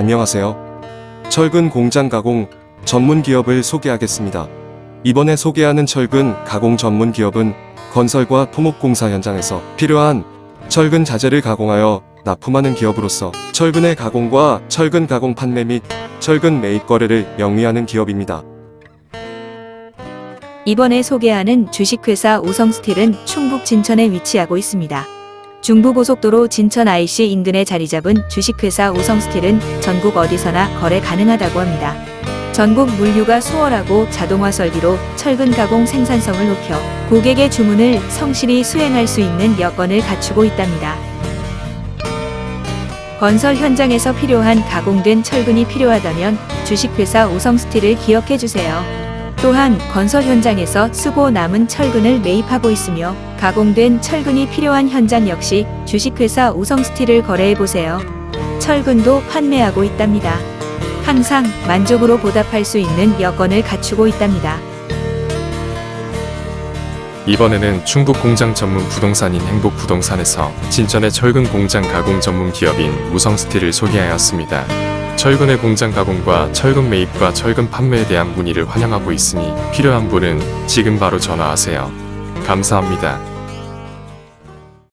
안녕하세요. 철근 공장 가공 전문 기업을 소개하겠습니다. 이번에 소개하는 철근 가공 전문 기업은 건설과 토목공사 현장에서 필요한 철근 자재를 가공하여 납품하는 기업으로서 철근의 가공과 철근 가공 판매 및 철근 매입 거래를 영위하는 기업입니다. 이번에 소개하는 주식회사 우성스틸은 충북 진천에 위치하고 있습니다. 중부고속도로 진천 IC 인근에 자리 잡은 주식회사 우성스틸은 전국 어디서나 거래 가능하다고 합니다. 전국 물류가 수월하고 자동화 설비로 철근 가공 생산성을 높여 고객의 주문을 성실히 수행할 수 있는 여건을 갖추고 있답니다. 건설 현장에서 필요한 가공된 철근이 필요하다면 주식회사 우성스틸을 기억해 주세요. 또한 건설 현장에서 쓰고 남은 철근을 매입하고 있으며 가공된 철근이 필요한 현장 역시 주식회사 우성스틸을 거래해 보세요. 철근도 판매하고 있답니다. 항상 만족으로 보답할 수 있는 여건을 갖추고 있답니다. 이번에는 충북 공장 전문 부동산인 행복 부동산에서 진천의 철근 공장 가공 전문 기업인 우성스틸을 소개하였습니다. 철근의 공장 가공과 철근 매입과 철근 판매에 대한 문의를 환영하고 있으니 필요한 분은 지금 바로 전화하세요. 감사합니다.